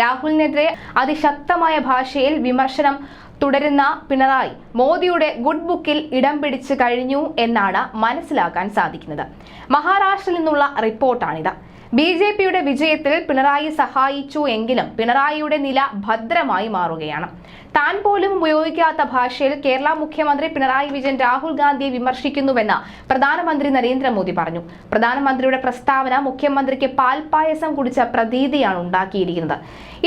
രാഹുലിനെതിരെ അതിശക്തമായ ഭാഷയിൽ വിമർശനം തുടരുന്ന പിണറായി മോദിയുടെ ഗുഡ് ബുക്കിൽ ഇടം പിടിച്ചു കഴിഞ്ഞു എന്നാണ് മനസ്സിലാക്കാൻ സാധിക്കുന്നത്. മഹാരാഷ്ട്രയിൽ നിന്നുള്ള റിപ്പോർട്ടാണിത്. ബി ജെ പിയുടെ വിജയത്തിൽ പിണറായി സഹായിച്ചു എങ്കിലും പിണറായിയുടെ നില ഭദ്രമായി മാറുകയാണ്. താൻ പോലും ഉപയോഗിക്കാത്ത ഭാഷയിൽ കേരള മുഖ്യമന്ത്രി പിണറായി വിജയൻ രാഹുൽ ഗാന്ധിയെ വിമർശിക്കുന്നുവെന്ന് പ്രധാനമന്ത്രി നരേന്ദ്രമോദി പറഞ്ഞു. പ്രധാനമന്ത്രിയുടെ പ്രസ്താവന മുഖ്യമന്ത്രിക്ക് പാൽപായസം കുടിച്ച പ്രതീതിയാണ് ഉണ്ടാക്കിയിരിക്കുന്നത്.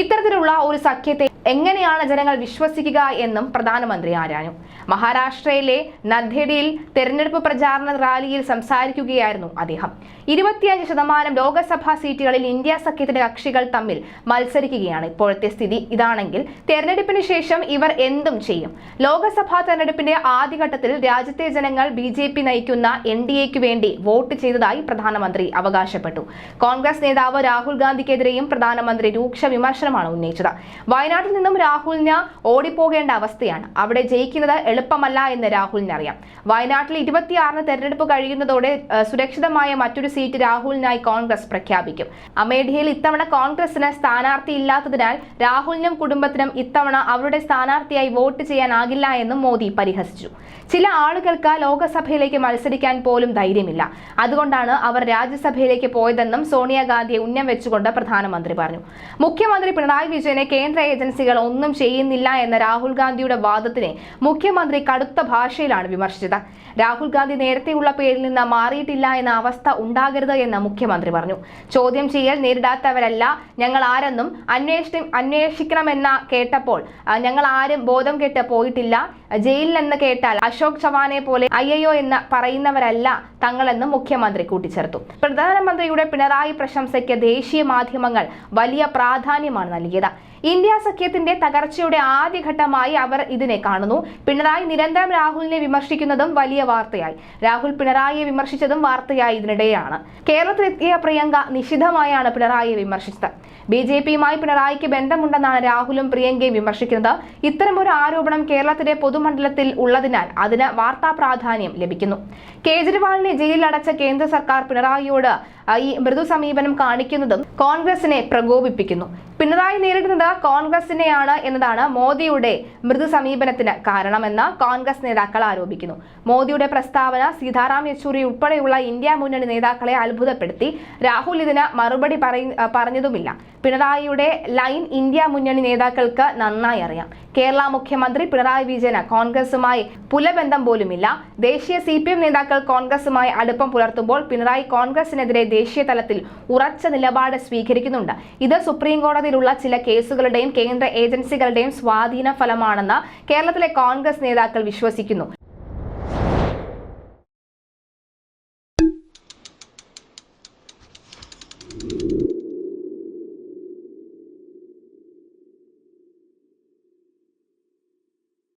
ഇത്തരത്തിലുള്ള ഒരു സഖ്യത്തെ എങ്ങനെയാണ് ജനങ്ങൾ വിശ്വസിക്കുക എന്നും പ്രധാനമന്ത്രി ആരാഞ്ഞു. മഹാരാഷ്ട്രയിലെ നദ്ദേഡിയിൽ തെരഞ്ഞെടുപ്പ് പ്രചാരണ റാലിയിൽ സംസാരിക്കുകയായിരുന്നു അദ്ദേഹം. ഇരുപത്തിയഞ്ച് ശതമാനം ലോകസഭാ സീറ്റുകളിൽ ഇന്ത്യ സഖ്യത്തിന്റെ കക്ഷികൾ തമ്മിൽ മത്സരിക്കുകയാണ്. ഇപ്പോഴത്തെ സ്ഥിതി ഇതാണെങ്കിൽ തെരഞ്ഞെടുപ്പിന് ശേഷം ഇവർ എന്തും ചെയ്യും. ലോകസഭാ തെരഞ്ഞെടുപ്പിന്റെ ആദ്യഘട്ടത്തിൽ രാജ്യത്തെ ജനങ്ങൾ ബി ജെ പി നയിക്കുന്ന എൻ ഡി എക്ക് വേണ്ടി വോട്ട് ചെയ്തതായി പ്രധാനമന്ത്രി അവകാശപ്പെട്ടു. കോൺഗ്രസ് നേതാവ് രാഹുൽ ഗാന്ധിക്കെതിരെയും പ്രധാനമന്ത്രി രൂക്ഷ വിമർശനമാണ് ഉന്നയിച്ചത്. വയനാട്ടിൽ നിന്നും രാഹുലിന് ഓടിപ്പോകേണ്ട അവസ്ഥയാണ്. അവിടെ ജയിക്കുന്നത് എളുപ്പമല്ല എന്ന് രാഹുലിന് അറിയാം. വയനാട്ടിൽ ഇരുപത്തിയാറിന് തെരഞ്ഞെടുപ്പ് കഴിയുന്നതോടെ സുരക്ഷിതമായ മറ്റൊരു സീറ്റ് രാഹുലിനായി കോൺഗ്രസ് പ്രഖ്യാപിക്കും. അമേഠിയിൽ ഇത്തവണ കോൺഗ്രസിന് സ്ഥാനാർത്ഥി ഇല്ലാത്തതിനാൽ രാഹുലിനും കുടുംബത്തിനും ഇത്തവണ അവരുടെ സ്ഥാനാർത്ഥിയായി വോട്ട് ചെയ്യാനാകില്ല എന്നും മോദി പരിഹസിച്ചു. ചില ആളുകൾക്ക് ലോകസഭയിലേക്ക് മത്സരിക്കാൻ പോലും ധൈര്യമില്ല. അതുകൊണ്ടാണ് അവർ രാജ്യസഭയിലേക്ക് പോയതെന്നും സോണിയാഗാന്ധിയെ ഉന്നം വെച്ചുകൊണ്ട് പ്രധാനമന്ത്രി പറഞ്ഞു. മുഖ്യമന്ത്രി പിണറായി വിജയനെ കേന്ദ്ര ഏജൻസികൾ ഒന്നും ചെയ്യുന്നില്ല എന്ന രാഹുൽ ഗാന്ധിയുടെ വാദത്തിനെ മുഖ്യമന്ത്രി കടുത്ത ഭാഷയിലാണ് വിമർശിച്ചത്. രാഹുൽ ഗാന്ധി നേരത്തെയുള്ള പേരിൽ നിന്ന് മാറിയിട്ടില്ല എന്ന അവസ്ഥ ഉണ്ടാകരുത് എന്ന് മുഖ്യമന്ത്രി പറഞ്ഞു. ചോദ്യം ചെയ്യൽ നേരിടാത്തവരല്ല ഞങ്ങൾ ആരെന്നും അന്വേഷണം അന്വേഷിക്കണമെന്ന കേട്ടപ്പോൾ ഞങ്ങൾ ആരും ബോധം കെട്ട് പോയിട്ടില്ല. ജയിലിലെന്ന് കേട്ടാൽ അശോക് ചവാനെ പോലെ അയ്യയോ എന്ന് പറയുന്നവരല്ല തങ്ങളെന്ന് മുഖ്യമന്ത്രി കൂട്ടിച്ചേർത്തു. പ്രധാനമന്ത്രിയുടെ പിണറായി പ്രശംസയ്ക്ക് ദേശീയ മാധ്യമങ്ങൾ വലിയ പ്രാധാന്യമാണ് നൽകിയത്. ഇന്ത്യ സഖ്യത്തിന്റെ തകർച്ചയുടെ ആദ്യഘട്ടമായി അവർ ഇതിനെ കാണുന്നു. പിണറായി നിരന്തരം രാഹുലിനെ വിമർശിക്കുന്നതും വലിയ വാർത്തയായി. രാഹുൽ പിണറായിയെ വിമർശിച്ചതും വാർത്തയായി ഇതിനിടെയാണ്. കേരളത്തിലെത്തിയ പ്രിയങ്ക നിശിതമായാണ് പിണറായിയെ വിമർശിച്ചത്. ബി ജെ പിയുമായി പിണറായിക്ക് ബന്ധമുണ്ടെന്നാണ് രാഹുലും പ്രിയങ്കയും വിമർശിക്കുന്നത്. ഇത്തരമൊരു ആരോപണം കേരളത്തിലെ പൊതുമണ്ഡലത്തിൽ ഉള്ളതിനാൽ അതിന് വാർത്താ പ്രാധാന്യം ലഭിക്കുന്നു. കേജ്രിവാളിനെ ജയിലിലടച്ച കേന്ദ്ര സർക്കാർ പിണറായിയോട് ഈ മൃദു സമീപനം കാണിക്കുന്നതും കോൺഗ്രസിനെ പ്രകോപിപ്പിക്കുന്നു. പിണറായി നേരിടുന്നത് കോൺഗ്രസിനെയാണ് എന്നതാണ് മോദിയുടെ മൃദു സമീപനത്തിന് കാരണമെന്ന് കോൺഗ്രസ് നേതാക്കൾ ആരോപിക്കുന്നു. മോദിയുടെ പ്രസ്താവന സീതാറാം യെച്ചൂരി ഉൾപ്പെടെയുള്ള ഇന്ത്യ മുന്നണി നേതാക്കളെ അത്ഭുതപ്പെടുത്തി. രാഹുൽ ഇതിന് മറുപടി പറഞ്ഞതുമില്ല. പിണറായിയുടെ ലൈൻ ഇന്ത്യ മുന്നണി നേതാക്കൾക്ക് നന്നായി അറിയാം. കേരള മുഖ്യമന്ത്രി പിണറായി വിജയന് കോൺഗ്രസുമായി പുലബന്ധം പോലുമില്ല. ദേശീയ സി പി എം നേതാക്കൾ കോൺഗ്രസുമായി അടുപ്പം പുലർത്തുമ്പോൾ പിണറായി കോൺഗ്രസിനെതിരെ ദേശീയ തലത്തിൽ ഉറച്ച നിലപാട് സ്വീകരിക്കുന്നുണ്ട്. ഇത് സുപ്രീം കോടതിയിലുള്ള ചില കേസുകളുടെയും കേന്ദ്ര ഏജൻസികളുടെയും സ്വാധീന ഫലമാണെന്ന് കേരളത്തിലെ കോൺഗ്രസ് നേതാക്കൾ വിശ്വസിക്കുന്നു.